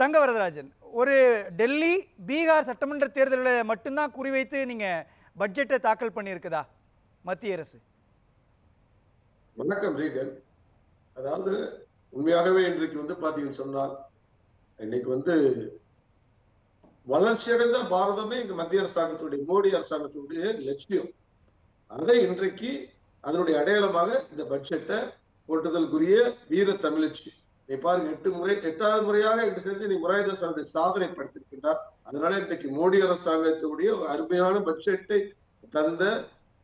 தங்க வரதராஜன் ஒரு டெல்லி பீகார் சட்டமன்ற தேர்தலில் மட்டும்தான் குறிவைத்து நீங்க பட்ஜெட்டை தாக்கல் பண்ணியிருக்குதா மத்திய அரசு? வணக்கம் ரீகன். அதாவது உண்மையாகவே இன்றைக்கு வந்து பார்த்தீங்கன்னு சொன்னால் இன்னைக்கு வந்து வளர்ச்சியடைந்த பாரதமே இங்க மத்திய அரசாங்கத்துடைய மோடி அரசாங்கத்துடைய லட்சியம். அதை இன்றைக்கு அதனுடைய அடையாளமாக இந்த பட்ஜெட்டை போட்டுதலுக்குரிய வீர தமிழச்சி நீ பாருங்க எட்டு முறை எட்டாவது முறையாக என்று சேர்ந்து நீ முராயதாஸ் அவருடைய சாதனை படுத்திருக்கின்றார். அதனால இன்றைக்கு மோடி அரசாங்கத்துடைய ஒரு அருமையான பட்ஜெட்டை தந்த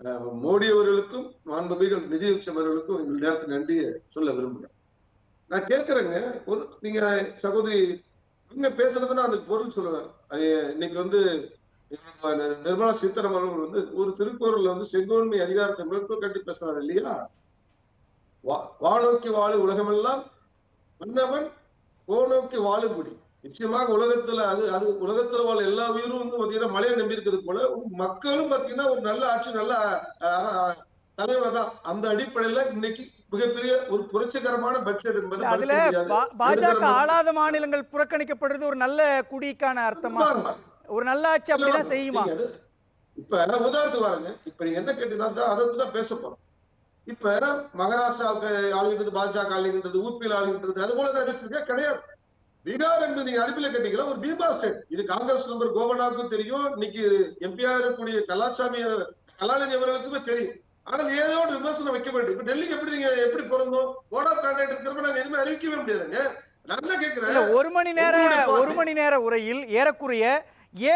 அஹ், மோடி அவர்களுக்கும் மாண்புமிகு நிதியமைச்சர் அவர்களுக்கும் இந்த நேரத்தில் நன்றியை சொல்ல விரும்புகிறேன். நான் கேட்கறேங்க ஒரு நீங்க சகோதரி நீங்க பேசுறதுன்னா அதுக்கு பொருள் சொல்லுவேன். அது இன்னைக்கு வந்து நிர்மலா சீதாராமன் அவர்கள் வந்து ஒரு திருக்குறள்ல வந்து செங்கோன்மை அதிகாரத்தை மேற்கோள் கட்டி பேசுறாரு இல்லையா? வா- வானோக்கி வாழு உலகமெல்லாம் மன்னவன் கோநோக்கி வாழும்படி நிச்சயமாக உலகத்துல அது அது உலகத்துல வாழ எல்லா உயிரும் வந்து பாத்தீங்கன்னா மழையை நம்பி இருக்கிறது போல. மக்களும் பாத்தீங்கன்னா ஒரு நல்ல ஆட்சி நல்ல தலைவர் தான். அந்த அடிப்படையில இன்னைக்கு மிகப்பெரிய ஒரு புரட்சிகரமான பட்ஜெட் என்பது அதுல பாஜக ஆளாத மாநிலங்கள் புறக்கணிக்கப்படுறது ஒரு நல்ல குடிக்கான அர்த்தமா. ஒரு நல்ல ஆட்சி அப்படிதான் செய்யுமா? இப்ப உதாரணத்துக்கு பாருங்க. இப்ப நீங்க என்ன கேட்டீங்கன்னா அதை தான் பேச போறோம். இப்ப மகாராஷ்டிராவுக்கு ஆளுகின்றது பாஜக ஆளுகின்றது ஊபியில் ஆளுகின்றது அது போல அறிவிச்சிருக்கா கிடையாது. பீகார் என்று நீங்க அனுப்பில கேட்டீங்களா ஒரு பீகார் ஸ்டேட் இது காங்கிரஸ் நம்பர் கோவனாவுக்கும் தெரியும் இன்னைக்கு எம்பியா இருக்கக்கூடிய கலாச்சாமி கலாநிதி அவர்களுக்குமே தெரியும். ஆனால் ஏதோ ஒரு விமர்சனம் வைக்க வேண்டும். இப்ப டெல்லிக்கு எப்படி நீங்க எப்படி பிறந்தோம் கோட் ஆஃப் கான்டாக்ட் இருக்கிறப்ப நாங்க எதுவுமே அறிவிக்கவே முடியாதுங்க. ஒரு மணி நேர உங்களுடைய பார்வை. ஒரு மணி நேர உரையில் ஏறக்குறைய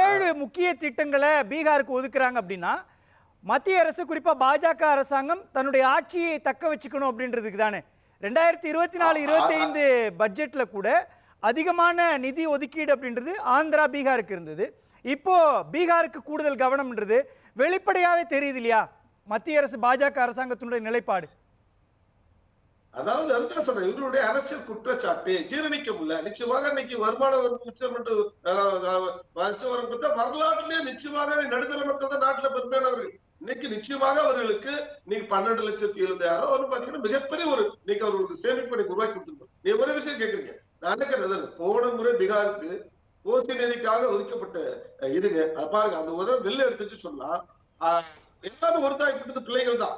ஏழு முக்கிய திட்டங்களை பீகாருக்கு ஒதுக்குறாங்க அப்படின்னா மத்திய அரசு குறிப்பா பாஜக அரசாங்கம் தன்னுடைய ஆட்சியை தக்க வச்சுக்கணும் அப்படின்றதுக்கு தானே. ரெண்டாயிரத்தி இருபத்தி நாலு இருபத்தி ஐந்து பட்ஜெட்ல கூட அதிகமான நிதி ஒதுக்கீடு அப்படின்றது ஆந்திரா பீகாருக்கு இருந்தது. இப்போ பீகாருக்கு கூடுதல் கவனம்ன்றது வெளிப்படையாவே தெரியுது இல்லையா? மத்திய அரசு பாஜக அரசாங்கத்தினுடைய நிலைப்பாடு. அதாவது அதுதான் சொல்றேன். இவருடைய அரசியல் குற்றச்சாட்டு ஜீரணிக்க முடியல. நிச்சயமாக இன்னைக்கு வருமான வரி உச்சம் என்று வருஷம் பார்த்தா வரலாற்றிலே நிச்சயமாக நடுத்தர மக்கள் தான் நாட்டுல பெருமையானவர்கள். இன்னைக்கு நிச்சயமாக அவர்களுக்கு நீங்க பன்னெண்டு லட்சத்தி எழுபதாயிரம் வந்து பாத்தீங்கன்னா மிகப்பெரிய ஒரு இன்னைக்கு அவர்களுக்கு சேமிப்பு எனக்கு உருவாக்கி கொடுத்துருக்கோம் நீ ஒரு விஷயம் கேக்குறீங்க. நான் என்ன போன முறை பீகாருக்கு கோசி நிதிக்காக ஒதுக்கப்பட்ட இதுங்க. அதை பாருங்க. அந்த உதவி வெளில எடுத்துட்டு சொன்னா ஆஹ், எல்லாமே ஒரு தாய் பிள்ளைகள் தான்.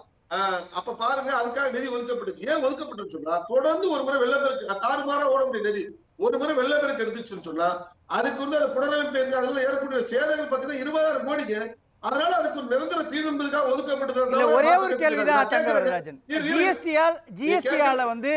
அப்ப பாருங்க அதுக்காக நிதி ஒதுக்கப்பட்டுச்சு. ஏன் ஒதுக்கப்பட்டுன்னு சொன்னா தொடர்ந்து ஒரு முறை வெள்ளப்பெருக்கு தாறுமாறா ஓட முடியும் நிதி. ஒரு முறை வெள்ளப்பெருக்கு எடுத்துச்சுன்னு சொன்னா அதுக்கு வந்து அது புனரமைப்பு அதெல்லாம் ஏற்பக்கூடிய சேதங்கள் பாத்தீங்கன்னா இருபதாயிரம் கோடிங்க. அதனால அதுக்கு ஒரு நிரந்தர தீர்வு என்பதுக்காக ஒதுக்கப்பட்டது ஒரே ஒரு கேள்விதான் ஜிஎஸ்டியால் ஜிஎஸ்டியால வந்து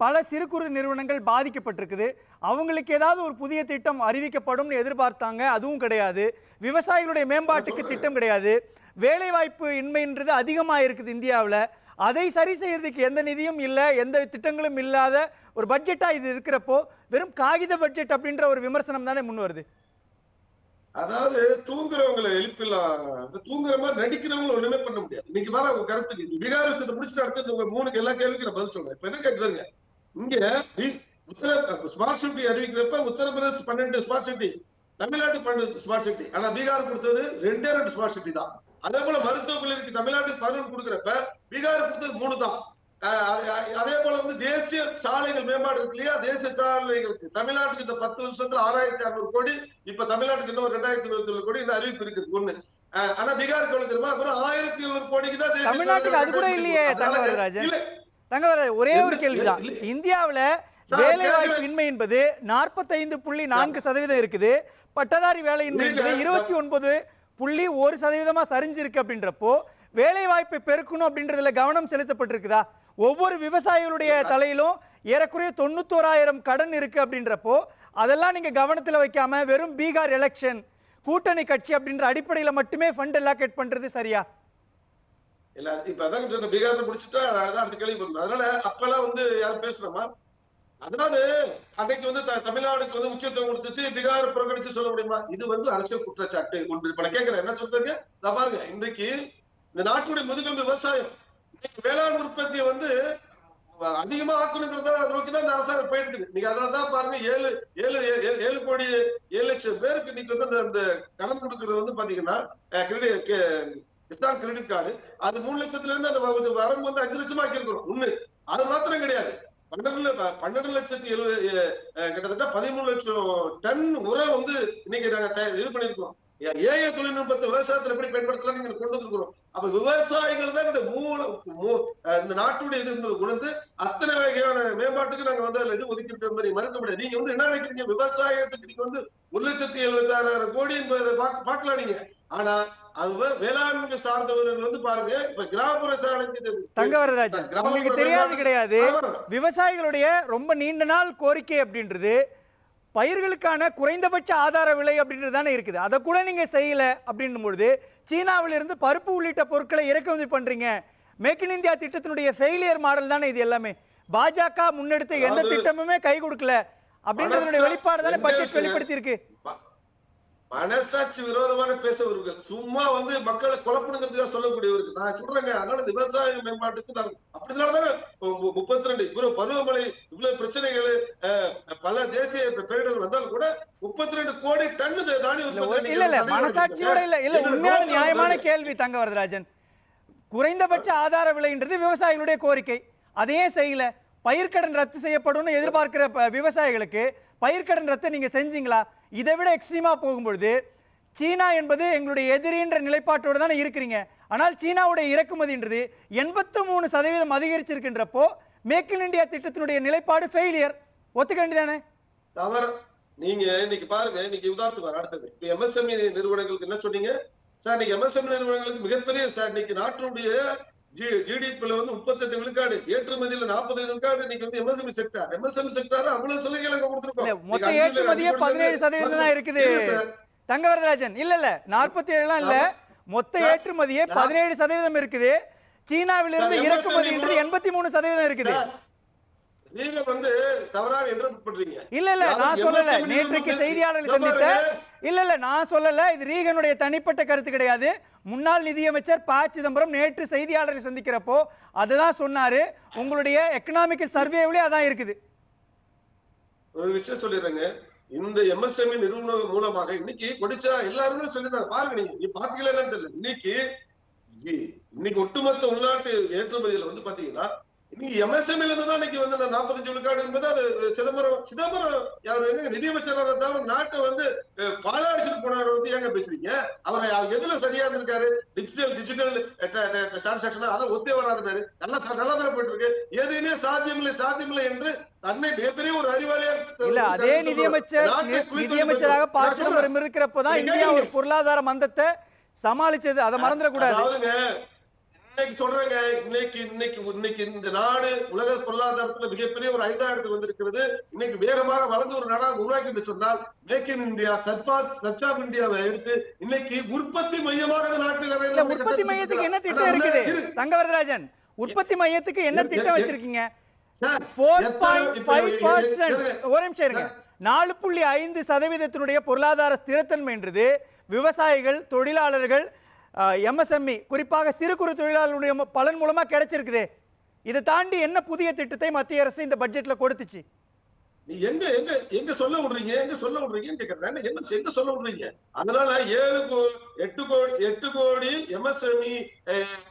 பல சிறு குறு நிறுவனங்கள் பாதிக்கப்பட்டிருக்குது. அவங்களுக்கு ஏதாவது ஒரு புதிய திட்டம் அறிவிக்கப்படும்னு எதிர்பார்த்தாங்க அதுவும் கிடையாது. விவசாயிகளுடைய மேம்பாட்டுக்கு திட்டம் கிடையாது. வேலைவாய்ப்பு இன்மைன்றது அதிகமாக இருக்குது இந்தியாவில். அதை சரி செய்யறதுக்கு எந்த நிதியும் இல்லை எந்த திட்டங்களும் இல்லாத ஒரு பட்ஜெட்டாக இது இருக்கிறப்போ வெறும் காகித பட்ஜெட் அப்படின்ற ஒரு விமர்சனம் தானே முன் வருது? அதாவது தூங்குறவங்களை எழுப்பிடலாம் தூங்குற மாதிரி நடிக்கிறவங்களை ஒண்ணுமே பண்ண முடியாது. இன்னைக்கு வர உங்க கருத்துக்கு பீகார் விஷயத்தை பிடிச்சிட்டு அடுத்தது உங்க மூணுக்கு எல்லா கேள்விக்கும் நான் பதில் சொல்றேன். இப்ப என்ன கேக்குதுங்க? இங்க பி- உத்தர ஸ்மார்ட் சிட்டி அறிவிக்கிறப்ப உத்தரப்பிரதேச பன்னெண்டு ஸ்மார்ட் சிட்டி தமிழ்நாடு பன்னெண்டு ஸ்மார்ட் சிட்டி ஆனா பீகார் கொடுத்தது ரெண்டே ரெண்டு ஸ்மார்ட் சிட்டி தான். அதே போல மருத்துவ கல்லூரிக்கு தமிழ்நாட்டுக்கு பதினொன்று கொடுக்குறப்ப பீகார் கொடுத்தது மூணு தான் அதே போல வந்து தேசிய சாலைகள் மேம்பாடு இருக்கு இல்லையா? தேசிய சாலைகளுக்கு தமிழ்நாட்டுக்கு இந்த பத்து வருஷத்துல ஆறாயிரத்தி அறுநூறு கோடி இப்ப தமிழ்நாட்டுக்கு இன்னும் ரெண்டாயிரத்தி இருபத்தி கோடி இன்னும் அறிவிப்பு இருக்குது. ஒண்ணு. ஆனா பீகாருக்கு எவ்வளவு தெரியுமா? வெறும் ஆயிரத்தி எழுநூறு கோடிக்கு தான் தமிழ்நாட்டுக்கு அது கூட இல்லையே, அதனால- தங்க வரதராஜன். இல்ல. தங்க வரதராஜன், ஒரே ஒரு கேள்விதான். இந்தியாவுல வேலைவாய்ப்பு. இன்மை என்பது நாற்பத்தைந்து புள்ளி நான்கு சதவீதம் இருக்குது. பட்டதாரி வேலையின்மை என்பது. இருபத்தி ஒன்பது புள்ளி ஒரு சதவீதமா சரிஞ்சிருக்கு அப்படின்றப்போ வேலை வாய்ப்பை பெருக்கணும் அப்படின்றதுல கவனம் செலுத்தப்பட்டிருக்குதா? ஒவ்வொரு விவசாயிகளுடைய தலையிலும் ஏறக்குறைய தொண்ணூத்தோராயிரம் கடன் இருக்கு அப்படின்றப்போ அதெல்லாம் நீங்க கவனத்துல வைக்காம வெறும் பீகார் எலெக்ஷன் கூட்டணி கட்சி அப்படின்ற அடிப்படையில மட்டுமே ஃபண்ட் அலாகேட் பண்றது சரியா? இல்ல இப்ப அதான் பீகார்ல முடிச்சுட்டா அடுத்த கேள்வி பண்ணணும் அதனால அப்பெல்லாம் வந்து யாரும் பேசுறோமா அதனால அன்னைக்கு வந்து த- தமிழ்நாடுக்கு வந்து முக்கியத்துவம் கொடுத்துச்சு பீகார் புறக்கணிச்சு சொல்ல முடியுமா? இது வந்து அரசியல் குற்றச்சாட்டு. ஒன்று இப்ப நான் கேட்கிறேன் என்ன சொல்றீங்க பாருங்க இன்றைக்கு இந்த நாட்டுடைய முதுகெலும்பு விவசாயம் இன்னைக்கு வேளாண் உற்பத்தியை வந்து அதிகமா ஆக்கணுங்கிறத நோக்கி தான் இந்த அரசாங்கம் போயிட்டு இருக்குது. நீங்க அதனாலதான் பாருங்க ஏழு ஏழு ஏழு- ஏழு கோடி ஏழு லட்சம் பேருக்கு இன்னைக்கு வந்து அந்த- அந்த கடன் கொடுக்கறது வந்து பாத்தீங்கன்னா credit credit- Kisan credit card. அது மூணு லட்சத்துல இருந்து அந்த வரம்பு வந்து அஞ்சு லட்சமா ஆக்கியிருக்கிறோம் ஒண்ணு அது மாத்திரம் கிடையாது. பன்னெண்டு பன்னெண்டு லட்சத்தி எழுபது கிட்டத்தட்ட பதிமூணு லட்சம் டன் உரம் வந்து இன்னைக்கு நாங்க இது பண்ணிருக்கோம். ஏஐ தொழில்நுட்பத்தை விவசாயத்துல எப்படி பயன்படுத்தலாம் நீங்க கொண்டு வந்திருக்கிறோம். அப்ப விவசாயிகள் தான் இந்த மூல மூ- இந்த நாட்டுடைய இது என்பது உணர்ந்து அத்தனை வகையான மேம்பாட்டுக்கு நாங்க வந்து அதுல இது ஒதுக்கிட்டு மாதிரி மறுக்க முடியாது. நீங்க வந்து என்ன நினைக்கிறீங்க? விவசாயத்துக்கு நீங்க வந்து ஒரு லட்சத்தி எழுபத்தி ஆறாயிரம் கோடி என்பதை பாக்கலாம் நீங்க. ஆனா அது வேளாண்மை சார்ந்தவர்கள் வந்து பாருங்க இப்ப கிராமப்புற தங்கவரராஜன் உங்களுக்கு தெரியாது கிடையாது. விவசாயிகளுடைய ரொம்ப நீண்ட நாள் கோரிக்கை அப்படின்றது பயிர்களுக்கான குறைந்தபட்ச ஆதார விலை அப்படின்றது தானே இருக்குது. அதை கூட நீங்க செய்யல அப்படின்னும் பொழுது சீனாவிலிருந்து பருப்பு உள்ளிட்ட பொருட்களை இறக்குமதி பண்றீங்க. மேக் இன் இந்தியா திட்டத்தினுடைய ஃபெயிலியர் மாடல் தானே இது எல்லாமே. பாஜக முன்னெடுத்த எந்த திட்டமுமே கை கொடுக்கல. அப்படின்றதுடைய வெளிப்பாடு தானே பட்ஜெட். வெளிப்படுத்தி இருக்கு மனசாட்சி விரோதமாக பேசவர்கள் சும்மா வந்து மக்களை குழப்பணுங்கிறதுக்காக சொல்லக்கூடியவர்கள் நான் சொல்றேங்க அதனால விவசாய மேம்பாட்டுக்கு நான் அப்படினாலதான் முப்பத்தி ரெண்டு இவ்வளவு பருவமழை இவ்வளவு பிரச்சனைகள் பல தேசிய பேரிடர் வந்தாலும் கூட முப்பத்தி ரெண்டு கோடி டன் தானிய இல்ல இல்ல மனசாட்சியோட இல்ல இல்ல உண்மையான நியாயமான கேள்வி தங்க வரதராஜன் குறைந்தபட்ச ஆதார விலைன்றது விவசாயிகளுடைய கோரிக்கை. அதையே செய்யல. பயிர்க்கடன் ரத்து செய்யப்படும்னு எதிர்பார்க்கிற விவசாயிகளுக்கு பயிர்க்கடன் ரத்து நீங்க செஞ்சீங்களா? இதை விட எக்ஸ்ட்ரீமா போகும்பொழுது சீனா என்பது எங்களுடைய எதிரின்ற நிலைப்பாட்டோடு தானே இருக்கிறீங்க. ஆனால் சீனாவுடைய இறக்குமதின்றது எண்பத்து மூணு சதவீதம் அதிகரிச்சிருக்கின்றப்போ மேக் இன் இந்தியா திட்டத்தினுடைய நிலைப்பாடு ஃபெயிலியர் ஒத்துக்க வேண்டியதானே? தவறு. நீங்க இன்னைக்கு பாருங்க இன்னைக்கு உதாரணத்துக்கு வர அடுத்தது. இப்ப எம்எஸ்எம்இ நிறுவனங்களுக்கு என்ன சொன்னீங்க? சார் இன்னைக்கு எம்எஸ்எம்இ நிறுவனங்களுக்கு மிகப்பெரிய சார் இன்னைக்கு நாட்டினுடைய ஜிடிபில வந்து முப்பத்தெட்டு விழுக்காடு ஏற்றுமதியில நாற்பது விழுக்காடு இன்னைக்கு வந்து எம்எஸ்எம்இ செக்டார் எம்எஸ்எம்இ செக்டார் அவ்வளவு சலுகைகள் அங்க கொடுத்திருக்கோம். மொத்த ஏற்றுமதியே பதினேழு சதவீதம் தான் இருக்குது. இல்ல சார். தங்கவரதராஜன் இல்ல இல்ல நாற்பத்தி ஏழுலாம் இல்ல மொத்த ஏற்றுமதியே பதினேழு சதவீதம் இருக்குது. சீனாவிலிருந்து இறக்குமதின்றது MSME எண்பத்தி மூணு சதவீதம் இருக்குது. நீங்க வந்து தவறான இன்டர்பிரட் பண்றீங்க இல்ல இல்ல நான் சொல்லல. நேற்றைக்கு செய்தியாளர்கள் சந்தித்த. இல்ல இல்ல நான் சொல்லல. இது ரீகனுடைய தனிப்பட்ட கருத்து கிடையாது. முன்னாள் நிதியமைச்சர் ப. சிதம்பரம் நேற்று செய்தியாளர்கள் சந்திக்கிறப்போ அதுதான் சொன்னாரு. உங்களுடைய எக்கனாமிக்கல் சர்வேவிலே அதான் இருக்குது. ஒரு விஷயம் சொல்லிடுறேங்க. இந்த எம்எஸ்எம்இ நிறுவனம் மூலமாக இன்னைக்கு கொடிச்சா எல்லாருமே சொல்லிருந்தாங்க பாருங்க நீங்க நீ பாத்தீங்களா தெரியல. இன்னைக்கு இன்னைக்கு ஒட்டுமொத்த உள்நாட்டு ஏற்றுமதியில வந்து பாத்தீங்கன்னா இன்னைக்கு எம்எஸ்எம்இல இருந்து தான் இன்னைக்கு வந்து நாற்பத்தஞ்சு விழுக்காடு என்பது அது சிதம்பரம் சிதம்பரம் யார் என்ன நிதியமைச்சராக தவிர நாட்டை வந்து பாலாடிச்சுட்டு போனவரை வந்து ஏங்க பேசுறீங்க? அவர் எதுல சரியா இருந்திருக்காரு டிஜிட்டல் டிஜிட்டல் டிரான்சாக்சன் அதை ஒத்தே வராதுனாரு நல்லா நல்லா தானே போயிட்டு இருக்கு எதுவுமே சாத்தியமில்லை சாத்தியமில்லை என்று தன்னை மிகப்பெரிய ஒரு அறிவாளியா இல்ல அதே நிதியமைச்சர் நிதியமைச்சராக. ப நான் சொல்றேன். சிதம்பரம் இருக்கிறப்போ தான் நீங்க இந்தியா ஒரு. பொருளாதார மந்தத்தை சமாளிச்சது. அதை மறந்துடக்கூடாது. இன்னைக்கு சொல்றேங்க இன்னைக்கு இன்னைக்கு இன்னைக்கு இந்த நாடு உலக பொருளாதாரத்துல மிகப்பெரிய ஒரு ஐந்தாயிரத்துக்கு வந்திருக்கிறது. இன்னைக்கு வேகமாக வளர்ந்து ஒரு நாடாக உருவாக்கி சொன்னால் மேக் இன் இந்தியா தற்பா சர்ச் ஆஃப் இந்தியாவை எடுத்து இன்னைக்கு உற்பத்தி மையமாக நாட்டில் உற்பத்தி மையத்துக்கு என்ன திட்டம் இருக்குது? தங்கவரதராஜன் உற்பத்தி மையத்துக்கு என்ன திட்டம் வச்சிருக்கீங்க. ஒரு நிமிஷம் இருங்க. நாலு புள்ளி ஐந்து சதவீதத்தினுடைய பொருளாதார ஸ்திரத்தன்மைன்றது விவசாயிகள் தொழிலாளர்கள் எம்எஸ்எம்இ குறிப்பாக சிறு குறு தொழிலாளர்களுடைய பலன் மூலமா கிடைச்சிருக்குது. இதை தாண்டி என்ன புதிய திட்டத்தை மத்திய அரசு இந்த பட்ஜெட்ல கொடுத்துச்சு? நீ எங்க எங்க எங்க சொல்ல விடுறீங்க? எங்க சொல்ல விடுறீங்கன்னு கேக்குறேன். என்ன எங்க சொல்ல விடுறீங்க? அதனால ஏழு கோ- எட்டு கோடி எட்டு கோடி எம்எஸ்எம்இ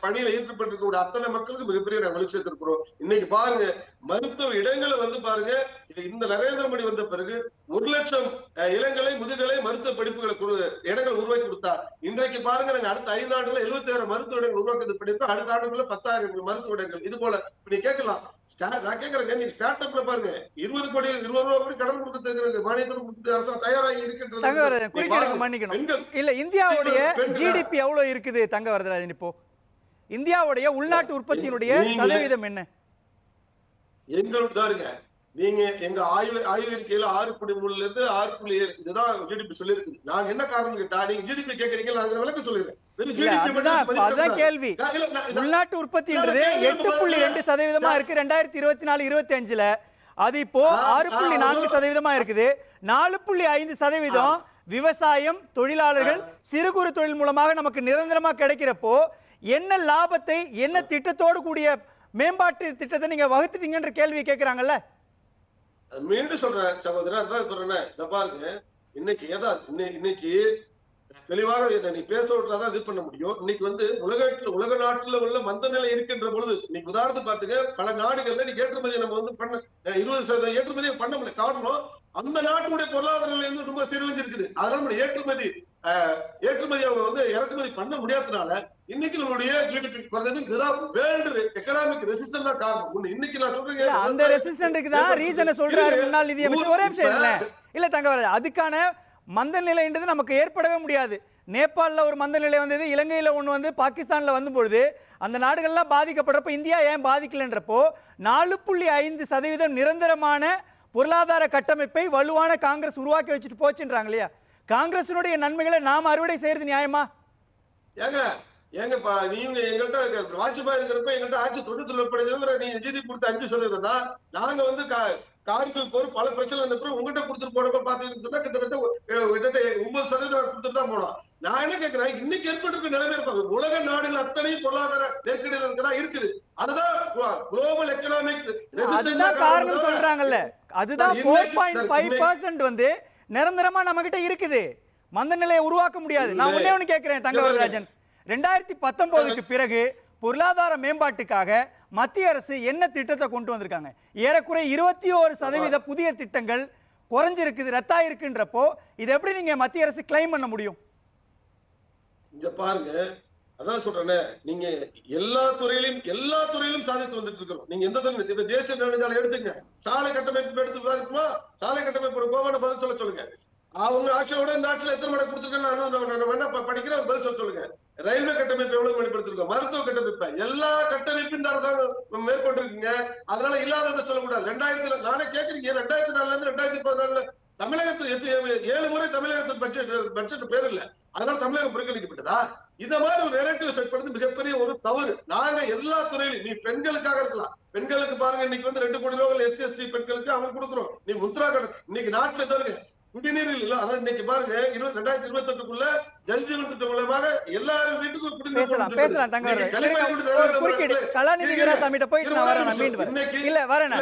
பணியில ஈடுபட்டிருக்கக்கூடிய அத்தனை மக்களுக்கு மிகப்பெரிய நாங்க வலிச்சு இருக்கிறோம் இன்னைக்கு பாருங்க மருத்துவ இடங்களை வந்து பாருங்க இது இந்த நரேந்திர மோடி வந்த பிறகு ஒரு லட்சம் இளங்கலை முதுகலை மருத்துவ படிப்புகளை இடங்கள் உருவாக்கி கொடுத்தார் இன்றைக்கு பாருங்க நாங்க அடுத்த ஐந்து ஆண்டுல எழுபத்தி ஆறு மருத்துவ இடங்கள் உருவாக்குறது படிப்போம் அடுத்த ஆண்டுக்குள்ள பத்தாயிரம் மருத்துவ இடங்கள். இது போல நீ கேட்கலாம். நான் கேட்கறேன் நீங்க ஸ்டார்ட் அப்ல பாருங்க. இருபது கோடி இருபது ரூபா கோடி கடன் கொடுத்து மானியத்தில் கொடுத்து அரசாங்கம் தயாராகி இருக்கின்றது. மன்னிக்கணும். இல்ல இந்தியாவுடைய? ஜிடிபி எவ்வளவு இருக்குது தங்கவரதராஜன் இப்போ? இந்தியாவுடைய உள்நாட்டு உற்பத்தியினுடைய சதவீதம் என்ன? எங்களோட தாருங்க நீங்க எங்க ஆய்வு ஆய்வறிக்கையில ஆறு புள்ளி மூணுல இருந்து ஆறு புள்ளி ஏழு இதுதான் ஜிடிபி சொல்லிருக்குது நாங்க என்ன காரணம் கேட்டா நீங்க ஜிடிபி கேக்குறீங்க நாங்க விளக்க சொல்லிடுறேன். கேள்வி. நான் நான் உள்நாட்டு உற்பத்தின்றது எட்டு புள்ளி ரெண்டு சதவீதமா இருக்கு ரெண்டாயிரத்தி இருபத்தி நாலு இருபத்தி அஞ்சுல. அது இப்போ ஆறு புள்ளி நான்கு சதவீதமா இருக்குது. நாலு புள்ளி ஐந்து சதவீதம் விவசாயம் தொழிலாளர்கள் சிறு குறு தொழில் மூலமாக நமக்கு நிரந்தரமா கிடைக்கிறப்போ என்ன லாபத்தை என்ன திட்டத்தோடு கூடிய மேம்பாட்டு திட்டத்தை நீங்க வகுத்துட்டீங்கன்ற கேள்வி கேட்கறாங்கல்ல மீண்டும் சொல்றேன் சகோதரர். அதான் சொல்றேன். இத பாருங்க. இன்னைக்கு ஏதா இன்னைக்கு தெளிவாக இதை நீ பேச விட்டாதான் இது பண்ண முடியும். இன்னைக்கு வந்து உலக உலக நாட்டுல உள்ள மந்த நிலை இருக்கின்ற பொழுது இன்னைக்கு உதாரணத்துக்கு பாத்துக்க பல நாடுகள்ல நீ ஏற்றுமதி நம்ம வந்து பண்ண இருபது சதவீதம் ஏற்றுமதியை பண்ண முடியல. காரணம் அந்த நாட்டுடைய பொருளாதார நிலை வந்து ரொம்ப சீரழிஞ்சிருக்குது. அதனால நம்ம ஏற்றுமதி ஏற்றுமதி அவங்க வந்து இறக்குமதி பண்ண முடியாதனால இன்னைக்கு நம்மளுடைய ஜிடிபி குறைஞ்சது இதுதான் வேர்ல்டு எக்கனாமிக் ரெசிஸ்டன் தான் காரணம். ஒண்ணு இன்னைக்கு நான் சொல்றேன் இல்ல, அந்த ரெசிஸ்டன்ட்டுக்கு தான் ரீசனை சொல்றாரு முன்னாள் நிதியமைச்சர். ஒரே நிமிஷம் இருங்களேன் இல்ல தங்கவராஜ் அதுக்கான மந்த நிலைன்றது நமக்கு ஏற்படவே முடியாது. நேபாளில் ஒரு மந்த நிலை வந்தது இலங்கையில் ஒன்று வந்து பாகிஸ்தானில் வந்து பொழுது அந்த நாடுகள்லாம் பாதிக்கப்படுறப்ப இந்தியா ஏன் பாதிக்கலைன்றப்போ நாலு புள்ளி ஐந்து சதவீதம் நிரந்தரமான பொருளாதார கட்டமைப்பை வலுவான காங்கிரஸ் உருவாக்கி வச்சுட்டு போச்சுன்றாங்க இல்லையா? காங்கிரசினுடைய நன்மைகளை நாம் அறுவடை செய்யறது நியாயமா? ஏங்க ஏங்கப்பா நீங்க எங்கள்கிட்ட வாஜ்பாய் இருக்கிறப்ப எங்கள்கிட்ட ஆட்சி தொண்ணூத்தி படைத்தவரை நீ ஜிடி கொடுத்த அஞ்சு சதவீதம் தான். நாங்க வந்து கார்கில் போர் பல பிரச்சனை வந்தப்பறம் உங்ககிட்ட கொடுத்துட்டு போனப்ப பாத்தீங்கன்னு சொன்னா கிட்டத்தட்ட கிட்டத்தட்ட ஒன்பது சதவீதம் கொடுத்துட்டு தான் போனோம். நான் என்ன கேட்கிறேன் இன்னைக்கு ஏற்பட்டிருக்க நிலைமை இருப்பாங்க உலக நாடுகள் அத்தனையும் பொருளாதார நெருக்கடியில் இருக்கதான் இருக்குது. அதுதான் குளோபல் எக்கனாமிக் அதுதான் காரணம் சொல்றாங்கல்ல. அதுதான் வந்து நிரந்தரமா நம்ம கிட்ட இருக்குது. மந்த நிலையை உருவாக்க முடியாது. நான். ஒண்ணே ஒண்ணு கேட்கிறேன் தங்கவரராஜன் ரெண்டாயிரத்தி பத்தொன்பதுக்கு பிறகு பொருளாதார மேம்பாட்டுக்காக மத்திய அரசு என்ன திட்டத்தை கொண்டு வந்திருக்காங்க? ஏறக்குறைய இருபத்தி ஒரு சதவீத புதிய திட்டங்கள் குறைஞ்சிருக்குது ரத்தாயிருக்குன்றப்போ இதை எப்படி நீங்க மத்திய அரசு கிளைம் பண்ண முடியும்? இங்க பாருங்க. அதான் சொல்றேனே நீங்க எல்லா துறையிலும் எல்லா துறையிலும் சாதித்து வந்துட்டு இருக்கிறோம் நீங்க எந்த துறை இப்ப தேசிய நெடுஞ்சாலை எடுத்துங்க சாலை கட்டமைப்பு எடுத்து சாலை கட்டமைப்பு கோவான பதில் சொல்ல சொல்லுங்க. அவங்க ஆட்சியோட இந்த ஆட்சியில எத்தனை மணி கொடுத்துருக்கேன்னு வேணா படிக்கிறேன் பதில் சொல்ல சொல்லுங்க. ரயில்வே கட்டமைப்பு எவ்வளவு மேம்படுத்திருக்கோம்? மருத்துவ கட்டமைப்பு. எல்லா கட்டமைப்பும் இந்த அரசாங்கம் மேற்கொண்டிருக்கீங்க. அதனால இல்லாததை சொல்லக்கூடாது. ரெண்டாயிரத்தி நானே கேக்குறீங்க ரெண்டாயிரத்தி நாலுல இருந்து ரெண்டாயிரத்தி பதினாலுல தமிழகத்தில் ஏழு முறை தமிழகத்தில் பட்ஜெட் பட்ஜெட் பேர் இல்லை. அதனால தமிழகம் புறக்கணிக்கப்பட்டதா? இந்த மாதிரி ஒரு நெரேட்டிவ் செட் பண்ணது மிகப்பெரிய ஒரு தவறு. நாங்க எல்லா துறையிலும் நீ பெண்களுக்காக இருக்கலாம். பெண்களுக்கு பாருங்க இன்னைக்கு வந்து ரெண்டு கோடி ரூபாய் எஸ்சி எஸ்டி பெண்களுக்கு அவங்க கொடுக்குறோம். நீ முத்ரா கடன் இன்னைக்கு நாட்டுல தருங்க குடிநீர் இல்ல அதான் இன்னைக்கு பாருங்க இருபது ரெண்டாயிரத்தி இருபத்தி எட்டுக்குள்ள ஜல் ஜீவன் திட்டம் மூலமாக எல்லாரும் வீட்டுக்கும் குடிநீர் பேசலாம் ஒரு குறுக்கீடு. கலாநிதி வரேன். இல்ல வரேன்